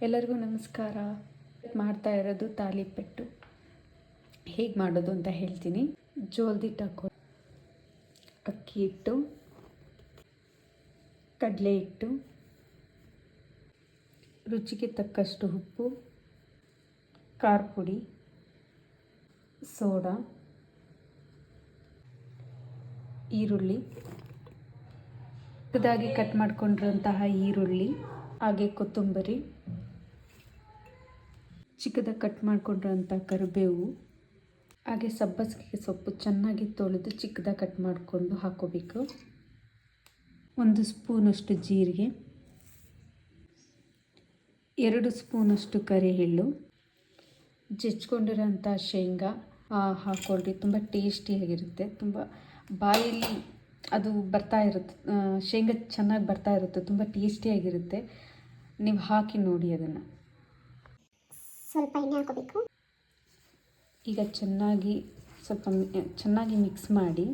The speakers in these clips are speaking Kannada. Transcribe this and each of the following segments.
ಎಲ್ಲರಿಗೂ ನಮಸ್ಕಾರ. ಮಾಡ್ತಾ ಇರೋದು ತಾಲಿಪೆಟ್ಟು. ಹೇಗೆ ಮಾಡೋದು ಅಂತ ಹೇಳ್ತೀನಿ. ಜೋಲ್ದಿ ಹಾಕೋ ಅಕ್ಕಿ ಹಿಟ್ಟು, ಕಡಲೆ ಹಿಟ್ಟು, ರುಚಿಗೆ ತಕ್ಕಷ್ಟು ಉಪ್ಪು, ಖಾರ ಪುಡಿ, ಸೋಡಾ, ಈರುಳ್ಳಿ. ಚಿಕ್ಕದಾಗಿ ಕಟ್ ಮಾಡ್ಕೊಂಡಿರೋಂತಹ ಈರುಳ್ಳಿ, ಹಾಗೆ ಕೊತ್ತಂಬರಿ ಚಿಕ್ಕದಾಗಿ ಕಟ್ ಮಾಡ್ಕೊಂಡಿರೋಂಥ ಕರಿಬೇವು ಹಾಗೆ ಸಬ್ಬಸಿಗೆ ಸೊಪ್ಪು ಚೆನ್ನಾಗಿ ತೊಳೆದು ಚಿಕ್ಕದಾಗಿ ಕಟ್ ಮಾಡಿಕೊಂಡು ಹಾಕೋಬೇಕು. ಒಂದು ಸ್ಪೂನಷ್ಟು ಜೀರಿಗೆ ಎರಡು ಸ್ಪೂನಷ್ಟು ಕರಿಹಿಳ್ಳು ಜಜ್ಕೊಂಡಿರೋಂಥ ಶೇಂಗಾ ಆ, ಹಾಕ್ಕೊಳ್ರಿ ತುಂಬ ಟೇಸ್ಟಿಯಾಗಿರುತ್ತೆ. ತುಂಬ ಬಾಯಲ್ಲಿ ಅದು ಬರ್ತಾ ಇರುತ್ತೆ ಶೇಂಗಾ ಚೆನ್ನಾಗಿ ಬರ್ತಾ ಇರುತ್ತೆ ತುಂಬ ಟೇಸ್ಟಿಯಾಗಿರುತ್ತೆ. ನೀವು ಹಾಕಿ ನೋಡಿ ಅದನ್ನು. ಸ್ವಲ್ಪ ಎಣ್ಣೆ ಹಾಕೋಬೇಕು. ಈಗ ಚೆನ್ನಾಗಿ ಸ್ವಲ್ಪ ಚೆನ್ನಾಗಿ ಮಿಕ್ಸ್ ಮಾಡಿ.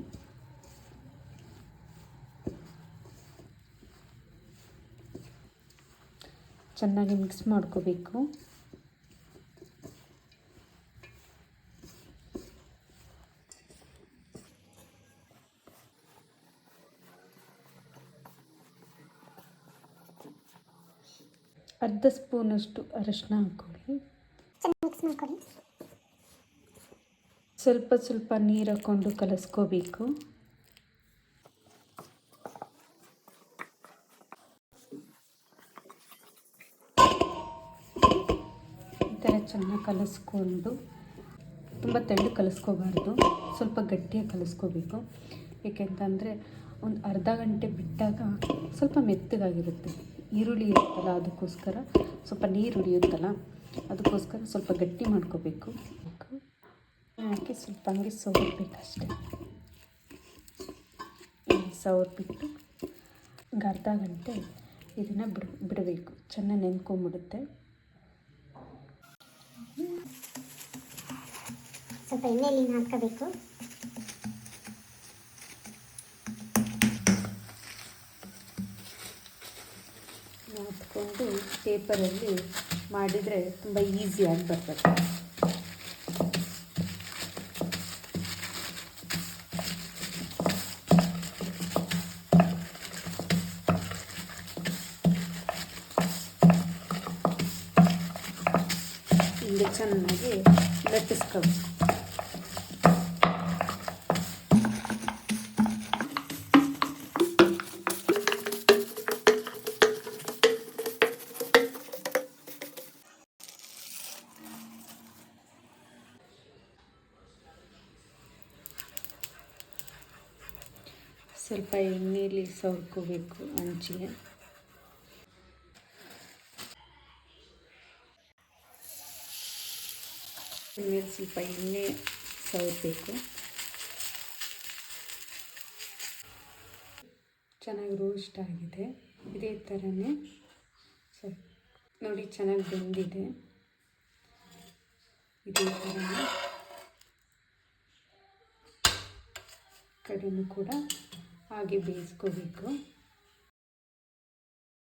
ಚೆನ್ನಾಗಿ ಮಿಕ್ಸ್ ಮಾಡ್ಕೋಬೇಕು. ಅರ್ಧ ಸ್ಪೂನಷ್ಟು ಅರಶಿನ ಹಾಕ್ಕೊಳ್ಳಿ. ಮಿಕ್ಸ್ ಮಾಡ್ಕೊಳ್ಳಿ. ಸ್ವಲ್ಪ ಸ್ವಲ್ಪ ನೀರು ಹಾಕ್ಕೊಂಡು ಕಲಿಸ್ಕೋಬೇಕು. ಈ ಥರ ಚೆನ್ನಾಗಿ ಕಲಸ್ಕೊಂಡು ತುಂಬ ತೆಳ್ಳು ಕಲಸ್ಕೋಬಾರ್ದು, ಸ್ವಲ್ಪ ಗಟ್ಟಿಯಾಗಿ ಕಲಸ್ಕೋಬೇಕು. ಏಕೆಂತಂದರೆ ಒಂದು ಅರ್ಧ ಗಂಟೆ ಬಿಟ್ಟಾಗ ಸ್ವಲ್ಪ ಮೆತ್ತಗಾಗಿರುತ್ತೆ. ಈರುಳ್ಳಿ ಇರುತ್ತಲ್ಲ ಅದಕ್ಕೋಸ್ಕರ ಸ್ವಲ್ಪ ನೀರು ಉಳಿಯುತ್ತಲ್ಲ ಅದಕ್ಕೋಸ್ಕರ ಸ್ವಲ್ಪ ಗಟ್ಟಿ ಮಾಡ್ಕೋಬೇಕು. ಹಾಕಿ ಸ್ವಲ್ಪ ಹಂಗೆ ಸವರ್ಬೇಕಷ್ಟೆ ಸವರ್ಬಿಟ್ಟು ಅರ್ಧ ಗಂಟೆ ಇದನ್ನು ಬಿಡ್ ಬಿಡಬೇಕು. ಚೆನ್ನಾಗಿ ನೆನ್ಕೊಂಬಿಡುತ್ತೆ. ಸ್ವಲ್ಪ ಎಣ್ಣೆಯಲ್ಲಿ ಹಾಕೋಬೇಕು ನಾದ್ಕೊಂಡು ಪೇಪರಲ್ಲಿ ಮಾಡಿದರೆ ತುಂಬ ಈಸಿಯಾಗಿ ಬರ್ತದೆ. ಚೆನ್ನಾಗಿ ಲಟ್ಟಿಸ್ಕೋಬೇಕು ಸ್ವಲ್ಪ ಎಣ್ಣೆಯಲ್ಲಿ ಸವರ್ಕೋಬೇಕು ಹಂಚಿಗೆ ಸ್ವಲ್ಪ ಎಣ್ಣೆ ಸವರಬೇಕು. ಚೆನ್ನಾಗಿ ರೋಸ್ಟ್ ಆಗಿದೆ. ಇದೇ ಥರನೇ ಸ್ವಲ್ಪ ನೋಡಿ ಚೆನ್ನಾಗಿ ಬೆಂದಿದೆ. ಇದೇ ಥರನೇ ಕಡೆಯೂ ಕೂಡ ಹಾಗೆ ಬೇಯಿಸ್ಕೋಬೇಕು.